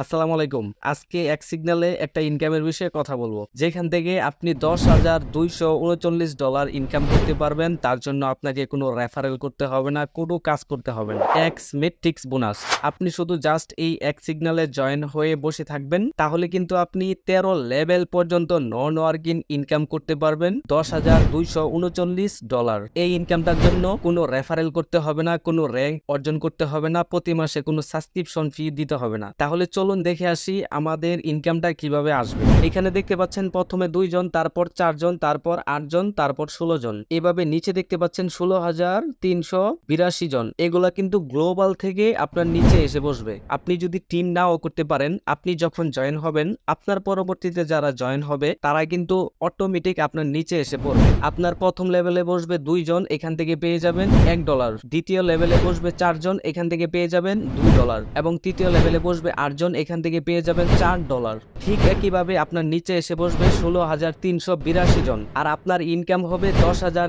আসসালামু আলাইকুম। আজকে এক সিগন্যালে একটা ইনকামের বিষয়ে কথা বলব। যেখান থেকে আপনি দশ হাজার দুইশো উনচল্লিশ ডলার ইনকাম করতে পারবেন, তার জন্য আপনাকে কোনো রেফারেল করতে হবে না, কোনো কাজ করতে হবে না। এক্স মেট্রিক্স বোনাস আপনি শুধু জাস্ট এই এক সিগন্যালে জয়েন হয়ে বসে থাকবেন, তাহলে কিন্তু আপনি তেরো লেভেল পর্যন্ত নন ওয়ার্কিং ইনকাম করতে পারবেন, দশ হাজার দুইশো উনচল্লিশ ডলার। এই ইনকামটার জন্য কোনো রেফারেল করতে হবে না, কোনো র্যাঙ্ক অর্জন করতে হবে না, প্রতি মাসে কোনো সাবস্ক্রিপশন ফি দিতে হবে না। তাহলে চলুন দেখে আসি আমাদের ইনকামটা কীভাবে আসবে। এখানে দেখতে পাচ্ছেন প্রথমে দুইজন তারপর চারজন তারপর আটজন তারপর ষোলো জন। এভাবে নিচে দেখতে পাচ্ছেন ষোলো হাজার তিনশো বিরাশি জন। এগুলা কিন্তু গ্লোবাল থেকে আপনার নিচে এসে বসবে। আপনি যদি টিম নাও করতে পারেন, আপনি যখন জয়েন হবেন, আপনার পরবর্তীতে যারা জয়েন হবে তারা কিন্তু অটোমেটিক আপনার নিচে এসে পড়বে। আপনার প্রথম লেভেলে বসবে দুইজন এখান থেকে পেয়ে যাবেন এক ডলার দ্বিতীয় লেভেলে বসবে চারজন এখান থেকে পেয়ে যাবেন দুই ডলার এবং তৃতীয় লেভেলে বসবে আটজন এখান থেকে পেয়ে যাবেন চার ডলার। ঠিক একইভাবে আপনার নিচে এসে বসবে ষোলো হাজার জন। আর আপনার ইনকাম হবে দশ হাজার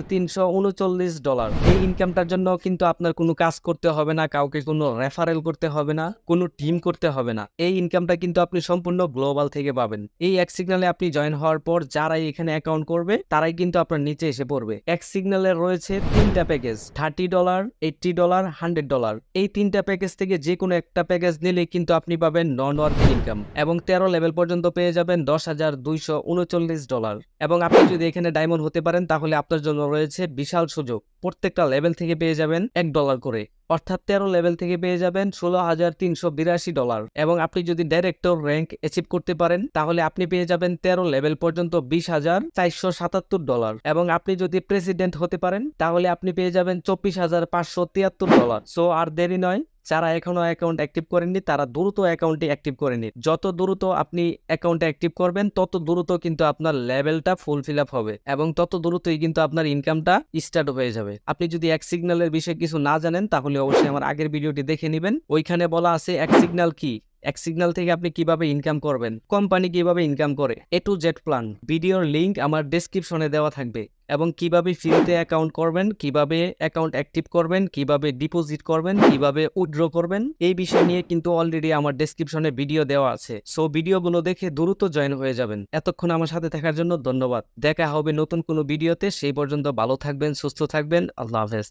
ডলার। এই ইনকামটার জন্য কিন্তু আপনার কোনো কাজ করতে হবে না, কাউকে কোনো রেফারেল করতে হবে না, কোনো টিম করতে হবে না। এই ইনকামটা কিন্তু আপনি সম্পূর্ণ গ্লোবাল থেকে পাবেন। এই এক সিগনালে আপনি জয়েন হওয়ার পর যারাই এখানে অ্যাকাউন্ট করবে, তারাই কিন্তু আপনার নিচে এসে পড়বে। এক সিগনালে রয়েছে তিনটা package thirty dollar eighty dollar hundred dollar এই তিনটা প্যাকেজ থেকে যে কোনো একটা প্যাকেজ নিলে কিন্তু আপনি পাবেন নন ওয়ার্ক ইনকাম এবং তেরো লেভেল পর্যন্ত পেয়ে যাবেন দশ হাজার দুইশো উনচল্লিশ ডলার এবং আপনি যদি এখানে ডায়মন্ড হতে পারেন, তাহলে আপনার জন্য রয়েছে বিশাল সুযোগ। প্রত্যেকটা লেভেল থেকে পেয়ে যাবেন এক ডলার করে। অর্থাৎ তেরো লেভেল থেকে পেয়ে যাবেন ষোলো হাজার তিনশো বিরাশি ডলার এবং আপনি যদি ডাইরেক্টর র্যাঙ্ক অ্যাচিভ করতে পারেন, তাহলে আপনি পেয়ে যাবেন তেরো লেভেল পর্যন্ত বিশ হাজার চারশো সাতাত্তর ডলার এবং আপনি যদি প্রেসিডেন্ট হতে পারেন, তাহলে আপনি পেয়ে যাবেন চব্বিশ হাজার পাঁচশো তিয়াত্তর ডলার সো আর দেরি নয় যারা এখনও অ্যাকাউন্ট অ্যাক্টিভ করেননি, তারা দ্রুত অ্যাকাউন্টটি অ্যাক্টিভ করে নিন। যত দ্রুত আপনি অ্যাকাউন্টে অ্যাক্টিভ করবেন, তত দ্রুত কিন্তু আপনার লেভেলটা ফুল ফিল আপ হবে এবং তত দ্রুতই কিন্তু আপনার ইনকামটা স্টার্ট হয়ে যাবে। আপনি যদি এক সিগন্যালের বিষয়ে কিছু না জানেন, তাহলে অবশ্যই আমার আগের ভিডিওটি দেখে নেবেন। ওইখানে বলা আছে এক সিগন্যাল কি? এক সিগন্যাল থেকে আপনি কীভাবে ইনকাম করবেন কোম্পানি কীভাবে ইনকাম করে এ টু জেড প্ল্যান ভিডিওর লিংক আমার ডেসক্রিপশনে দেওয়া থাকবে এবং কীভাবে ফ্রিতে অ্যাকাউন্ট করবেন, কীভাবে অ্যাকাউন্ট অ্যাক্টিভ করবেন, কীভাবে ডিপোজিট করবেন, কীভাবে উইথড্র করবেন, এই বিষয় নিয়ে কিন্তু অলরেডি আমার ডেসক্রিপশনে ভিডিও দেওয়া আছে। সো ভিডিওগুলো দেখে দ্রুত জয়েন হয়ে যাবেন। এতক্ষণ আমার সাথে থাকার জন্য ধন্যবাদ। দেখা হবে নতুন কোনো ভিডিওতে সেই পর্যন্ত ভালো থাকবেন, সুস্থ থাকবেন। আল্লাহ হাফেজ।